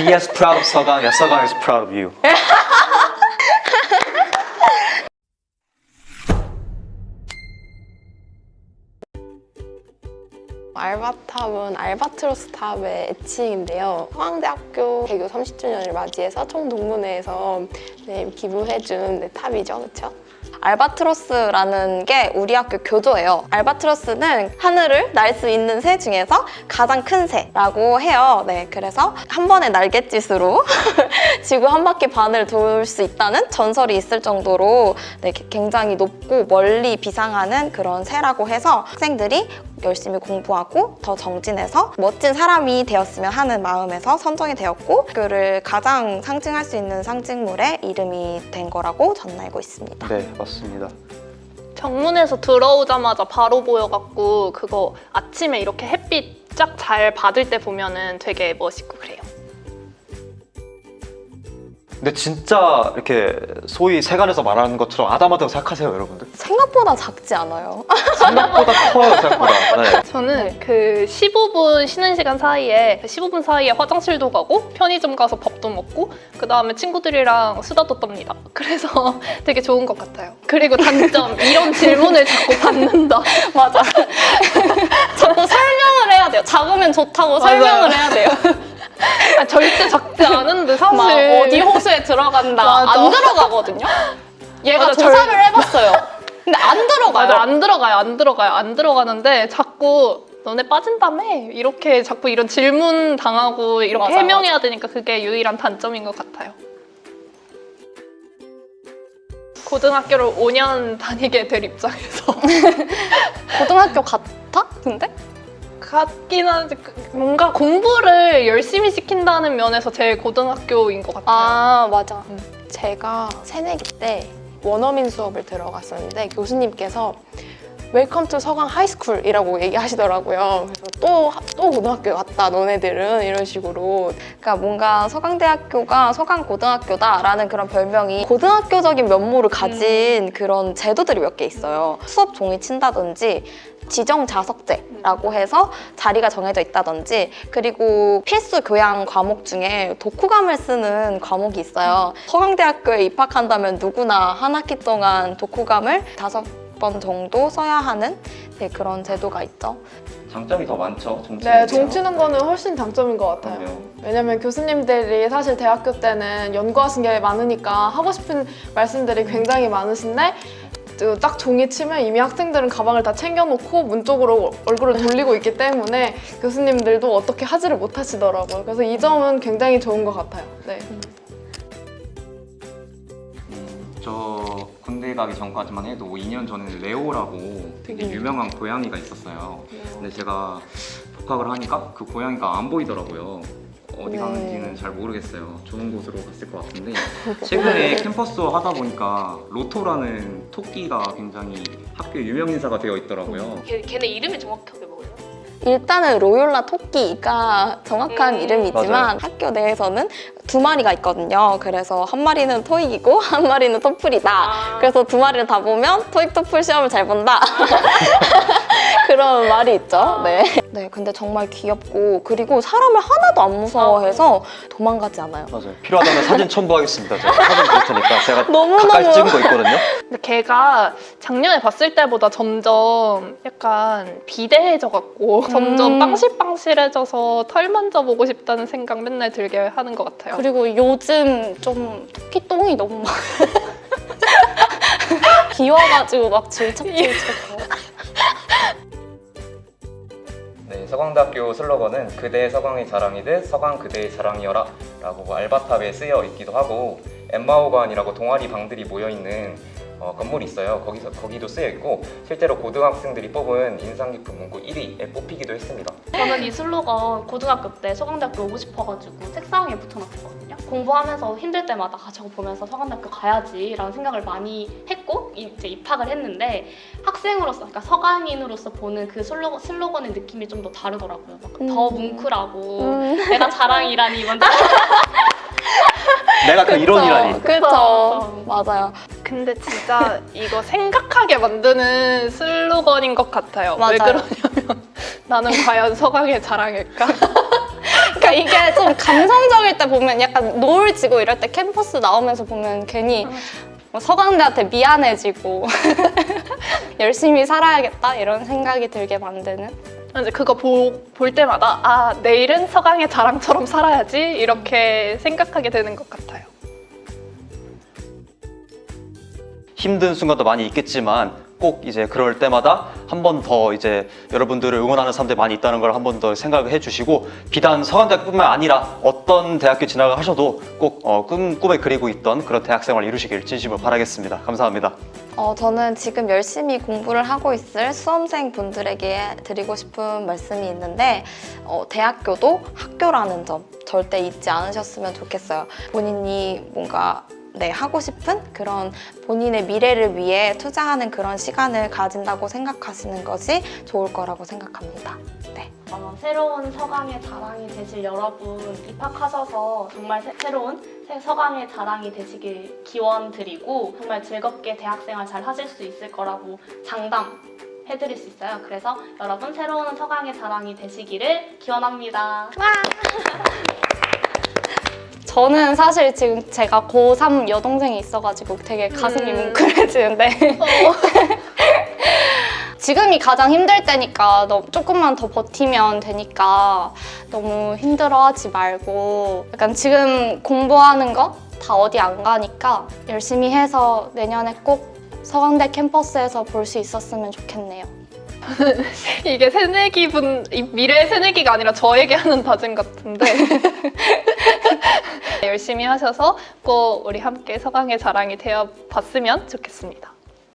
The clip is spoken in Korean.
Be as proud of 서강 as 서강 is proud of you. 알바탑은 알바트로스 탑의 애칭인데요. 서강대학교 개교 30주년을 맞이해서 총동문회에서 네, 기부해준 네, 탑이죠, 그렇죠? 알바트로스라는 게 우리 학교 교조예요. 알바트로스는 하늘을 날 수 있는 새 중에서 가장 큰 새라고 해요. 네, 그래서 한 번의 날갯짓으로 지구 한 바퀴 반을 돌 수 있다는 전설이 있을 정도로 네, 굉장히 높고 멀리 비상하는 그런 새라고 해서 학생들이 열심히 공부하고 더 정진해서 멋진 사람이 되었으면 하는 마음에서 선정이 되었고 학교를 가장 상징할 수 있는 상징물의 이름이 된 거라고 저는 알고 있습니다. 네, 맞습니다. 정문에서 들어오자마자 바로 보여갖고 그거 아침에 이렇게 햇빛 쫙 잘 받을 때 보면은 되게 멋있고 그래요. 근데 진짜 이렇게 소위 세간에서 말하는 것처럼 아담하다고 생각하세요, 여러분들? 생각보다 작지 않아요? 생각보다 커요, 생각보다. 네. 저는 그 15분 쉬는 시간 사이에 그 15분 사이에 화장실도 가고 편의점 가서 밥도 먹고 그 다음에 친구들이랑 수다도 떱니다. 그래서 되게 좋은 것 같아요. 그리고 단점 이런 질문을 자꾸 받는다. 맞아. 자꾸 설명을 해야 돼요. 작으면 좋다고 맞아요. 설명을 해야 돼요. 아, 절대 작지 않은데 막 사실 어디 호수에 들어간다. 맞아. 안 들어가거든요. 얘가 맞아, 조사를 해봤어요. 근데 안 들어가요. 맞아 안 들어가요 안 들어가요 안 들어가는데 자꾸 너네 빠진다며 이렇게 자꾸 이런 질문 당하고 이렇게 맞아, 해명해야 되니까 그게 유일한 단점인 것 같아요. 고등학교를 5년 다니게 될 입장에서 고등학교 같아? 근데? 같긴 한데 그- 뭔가 공부를 열심히 시킨다는 면에서 제일 고등학교인 것 같아요. 아 맞아. 제가 새내기 때 원어민 수업을 들어갔었는데 교수님께서 웰컴 투 서강 하이스쿨이라고 얘기하시더라고요. 그래서 또, 또 고등학교 갔다, 너네들은. 이런 식으로. 그러니까 뭔가 서강대학교가 서강고등학교다라는 그런 별명이 고등학교적인 면모를 가진 그런 제도들이 몇 개 있어요. 수업 종이 친다든지 지정 자석제라고 해서 자리가 정해져 있다든지 그리고 필수 교양 과목 중에 독후감을 쓰는 과목이 있어요. 서강대학교에 입학한다면 누구나 한 학기 동안 독후감을 다섯 번 정도 써야 하는 네, 그런 제도가 있죠. 장점이 더 많죠, 정치. 네, 종치는 거는 훨씬 장점인 것 같아요. 그럼요. 왜냐면 교수님들이 사실 대학교 때는 연구하신 게 많으니까 하고 싶은 말씀들이 굉장히 많으신데 그딱 종이 치면 이미 학생들은 가방을 다 챙겨놓고 문 쪽으로 얼굴을 돌리고 있기 때문에 교수님들도 어떻게 하지를 못하시더라고요. 그래서 이 점은 굉장히 좋은 것 같아요. 네. 저 군대 가기 전까지만 해도 2년 전에는 레오라고 되게 유명한 고양이가 있었어요. 근데 제가 복학을 하니까 그 고양이가 안 보이더라고요. 어디 네. 가는지는 잘 모르겠어요. 좋은 곳으로 갔을 것 같은데 최근에 캠퍼스 하다 보니까 로토라는 토끼가 굉장히 학교 유명 인사가 되어 있더라고요. 걔, 걔네 이름이 정확하게 뭐예요? 일단은 로욜라 토끼가 정확한 음, 이름이지만 맞아요. 학교 내에서는 두 마리가 있거든요. 그래서 한 마리는 토익이고 한 마리는 토플이다. 아. 그래서 두 마리를 다 보면 토익 토플 시험을 잘 본다. 그런 말이 있죠. 네. 네, 근데 정말 귀엽고 그리고 사람을 하나도 안 무서워해서 도망가지 않아요. 맞아요. 필요하다면 사진 첨부하겠습니다. 제가 사진 볼 테니까 제가 너무너무- 가까이 찍은 거 있거든요. 근데 걔가 작년에 봤을 때보다 점점 약간 비대해져갖고 점점 빵실빵실해져서 털 만져보고 싶다는 생각 맨날 들게 하는 것 같아요. 그리고 요즘 좀 토끼 똥이 너무 많아. 귀여워가지고 막 질척질척. 서강대학교 슬로건은 그대의 서강의 자랑이듯 서강 그대의 자랑이여라 라고 알바탑에 쓰여 있기도 하고 엠마오관이라고 동아리 방들이 모여있는 어, 건물이 있어요. 거기서, 거기도 쓰여 있고 실제로 고등학생들이 뽑은 인상 깊은 문구 1위에 뽑히기도 했습니다. 저는 이 슬로건 고등학교 때 서강대학교 오고 싶어가지고 책상에 붙여놨거든요. 공부하면서 힘들 때마다 아, 저거 보면서 서강대학교 가야지라는 생각을 많이 했고 이제 입학을 했는데 학생으로서, 그러니까 서강인으로서 보는 그 슬로건, 슬로건의 느낌이 좀 더 다르더라고요. 막더 음. 뭉클하고 음. 내가 자랑이라니 먼저 내가 그 이론이라니. 그렇죠. 맞아요. 근데 진짜 이거 생각하게 만드는 슬로건인 것 같아요. 왜 맞아요. 그러냐면 나는 과연 서강의 자랑일까? 그러니까 그러니까 이게 좀 감성적일 때 보면 약간 노을 지고 이럴 때 캠퍼스 나오면서 보면 괜히 뭐 서강대한테 미안해지고 열심히 살아야겠다 이런 생각이 들게 만드는 이제 그거 보, 볼 때마다 아 내일은 서강의 자랑처럼 살아야지 이렇게 생각하게 되는 것 같아요. 힘든 순간도 많이 있겠지만 꼭 이제 그럴 때마다 한 번 더 이제 여러분들을 응원하는 사람들이 많이 있다는 걸 한 번 더 생각을 해주시고 비단 서강대학뿐만 아니라 어떤 대학교 진학을 하셔도 꼭 어, 꿈, 꿈에 그리고 있던 그런 대학생활 이루시길 진심으로 바라겠습니다. 감사합니다. 어, 저는 지금 열심히 공부를 하고 있을 수험생 분들에게 드리고 싶은 말씀이 있는데, 어, 대학교도 학교라는 점 절대 잊지 않으셨으면 좋겠어요. 본인이 뭔가 네, 하고 싶은 그런 본인의 미래를 위해 투자하는 그런 시간을 가진다고 생각하시는 것이 좋을 거라고 생각합니다. 네. 어, 새로운 서강의 자랑이 되실 여러분 입학하셔서 정말 새, 새로운 새 서강의 자랑이 되시길 기원 드리고 정말 즐겁게 대학생활 잘 하실 수 있을 거라고 장담 해드릴 수 있어요. 그래서 여러분 새로운 서강의 자랑이 되시기를 기원합니다. 저는 사실 지금 제가 고3 여동생이 있어가지고 되게 가슴이 음. 뭉클해지는데 지금이 가장 힘들 때니까 너 조금만 더 버티면 되니까 너무 힘들어하지 말고 약간 지금 공부하는 거 다 어디 안 가니까 열심히 해서 내년에 꼭 서강대 캠퍼스에서 볼 수 있었으면 좋겠네요. 이게 새내기 분 이 미래 새내기가 아니라 저에게 하는 다짐 같은데 열심히 하셔서 꼭 우리 함께 서강의 자랑이 되어 봤으면 좋겠습니다.